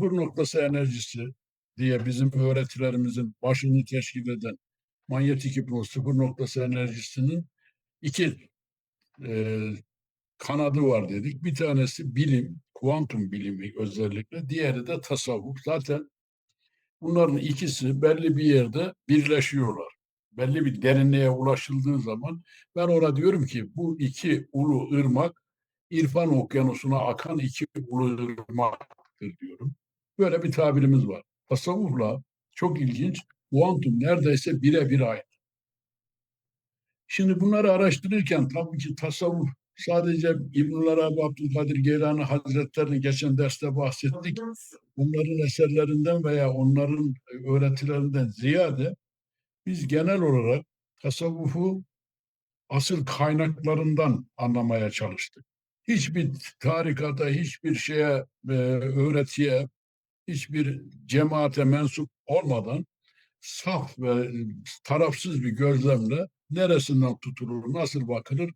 sıfır noktası enerjisi diye bizim öğretilerimizin başını teşkil eden manyetik hipnoz sıfır noktası enerjisinin iki e, kanadı var dedik. Bir tanesi bilim, kuantum bilimi özellikle. Diğeri de tasavvuf. Zaten bunların ikisi belli bir yerde birleşiyorlar. Belli bir derinliğe ulaşıldığı zaman ben ona diyorum ki bu iki ulu ırmak İrfan okyanusuna akan iki ulu ırmaktır diyorum. Böyle bir tabirimiz var. Tasavvufla çok ilginç kuantum neredeyse birebir aynı. Şimdi bunları araştırırken tabii ki tasavvuf sadece İbnül Arabi Abdülkadir Geylani Hazretlerini geçen derste bahsettik. Onların eserlerinden veya onların öğretilerinden ziyade biz genel olarak tasavvufu asıl kaynaklarından anlamaya çalıştık. Hiçbir tarikata, hiçbir şeye, e, öğretiye, hiçbir cemaate mensup olmadan saf ve tarafsız bir gözlemle neresinden tutulur, nasıl bakılır?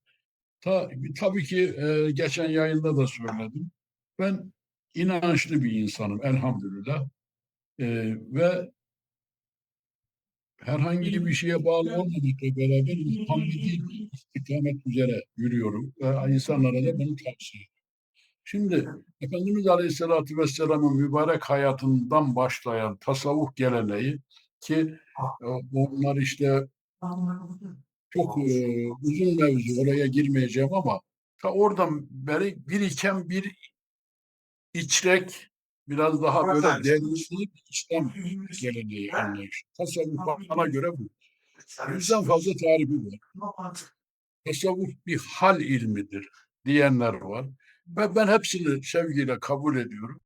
Ta, tabii ki e, geçen yayında da söyledim. Ben inançlı bir insanım elhamdülillah. E, ve herhangi bir şeye bağlı olmamakla beraber Muhammedi istikamet üzere yürüyorum ve insanlara da bunu tavsiye. Şimdi Efendimiz Aleyhisselatü Vesselam'ın mübarek hayatından başlayan tasavvuf geleneği ki e, onlar işte çok e, uzun mevzu oraya girmeyeceğim ama ta oradan beri biriken bir içrek biraz daha böyle derinlik İslam geleneği anlayışı. Tasavvuf bana göre bu. Yüzden fazla tarifi var. Tasavvuf bir hal ilmidir diyenler var. Ve ben hepsini sevgiyle kabul ediyorum.